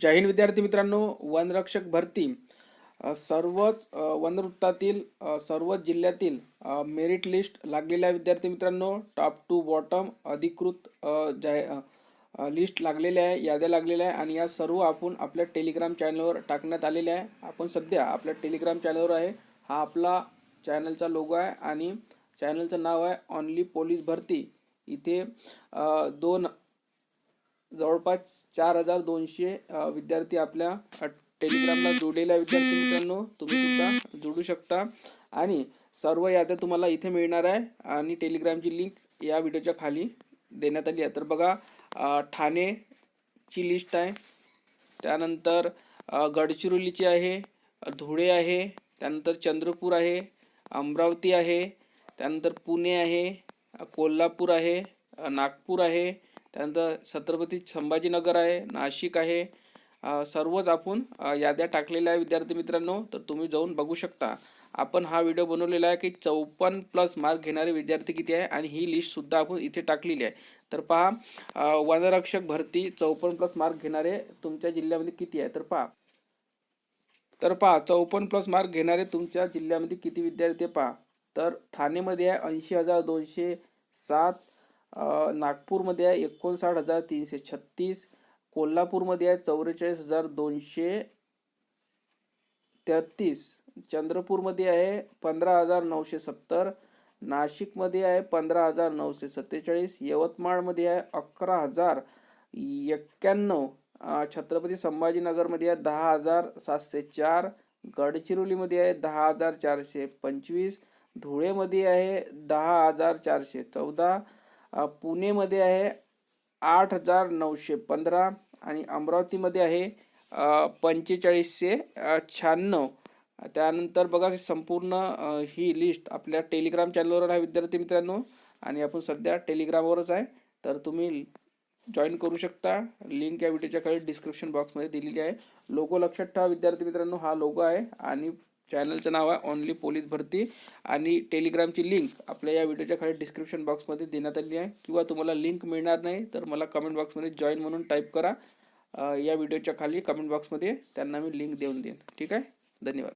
जय हिंद विद्यार्थी मित्रांनो वनरक्षक भरती. सर्वच वनवृत्तातील सर्वच जिल्ह्यातील मेरिट लिस्ट लागलेल्या विद्यार्थी मित्रांनो टॉप टू बॉटम अधिकृत जाय लिस्ट लागलेल्या आहे याद्या लागलेल्या आहे आणि या सर्व आपण आपल्या टेलिग्राम चॅनलवर टाकण्यात आलेल्या आहे. आपण सध्या आपल्या टेलिग्राम चॅनलवर आहे. हा आपला चॅनलचा लोगो आहे आणि चॅनलचं नाव आहे ऑनली पोलीस भरती. इथे दोन जवळपास चार हजार दोनशे विद्यार्थी आपल्या टेलिग्रामला जोडलेल्या विद्यार्थी मित्रांनो तुम्ही सुद्धा जोडू शकता. आणि सर्व याद्या तुम्हाला इथे मिळणार आहे आणि टेलिग्रामची लिंक या व्हिडिओच्या खाली देण्यात आली आहे. तर बघा ठाणेची लिस्ट आहे. त्यानंतर गडचिरोलीची आहे धुळे आहे त्यानंतर चंद्रपूर आहे अमरावती आहे त्यानंतर पुणे आहे कोल्हापूर आहे नागपूर आहे त्यानंतर छत्रपती संभाजीनगर आहे नाशिक आहे. सर्वच आपण याद्या टाकलेल्या आहे विद्यार्थी मित्रांनो तर तुम्ही जाऊन बघू शकता. आपण हा व्हिडिओ बनवलेला आहे की चौपन्न प्लस मार्क घेणारे विद्यार्थी किती आहे आणि ही लिस्टसुद्धा आपण इथे टाकलेली आहे. तर पहा वनरक्षक भरती चौपन्न प्लस मार्क घेणारे तुमच्या जिल्ह्यामध्ये किती आहे? तर पहा. तर पहा चौपन्न प्लस मार्क घेणारे तुमच्या जिल्ह्यामध्ये किती विद्यार्थी पहा. तर ठाणेमध्ये आहे ऐंशी हजार दोनशे सात नागपूरमध्ये आहे एकोणसाठ हजार तीनशे छत्तीस कोल्हापूरमध्ये आहे चौवेचाळीस हजार दोनशे तेहतीस चंद्रपूरमध्ये आहे पंधरा हजार नऊशे सत्तर नाशिकमध्ये आहे पंधरा हजार नऊशे सत्तेचाळीस यवतमाळमध्ये आहे अकरा हजार एक्क्याण्णव छत्रपती संभाजीनगरमध्ये आहे दहा हजार सातशे चार गडचिरोलीमध्ये आहे दहा हजार चारशे पंचवीस धुळेमध्ये आहे दहा हजार चारशे चौदा पुणेमध्ये आहे आठ हजार नऊशे पंधरा आणि अमरावतीमध्ये आहे पंचेचाळीसशे शहाण्णव त्यानंतर बघा संपूर्ण ही लिस्ट आपल्या टेलिग्राम चॅनलवर आहे विद्यार्थी मित्रांनो. आणि आपण सध्या टेलिग्रामवरच आहे. तर तुम्ही जॉईन करू शकता. लिंक या व्हिडिओच्या खाली डिस्क्रिप्शन बॉक्समध्ये दिलेली आहे. लोगो लक्षात ठेवा विद्यार्थी मित्रांनो. हा लोगो आहे आणि चॅनलचं नाव आहे ओनली पोलीस भरती. आणि टेलिग्रामची लिंक आपल्या या व्हिडिओच्या खाली डिस्क्रिप्शन बॉक्समध्ये देण्यात आली आहे. किंवा तुम्हाला लिंक मिळणार नाही तर मला कमेंट बॉक्समध्ये जॉईन म्हणून टाईप करा. या व्हिडिओच्या खाली कमेंट बॉक्समध्ये त्यांना मी लिंक देऊन देईन. ठीक आहे? धन्यवाद.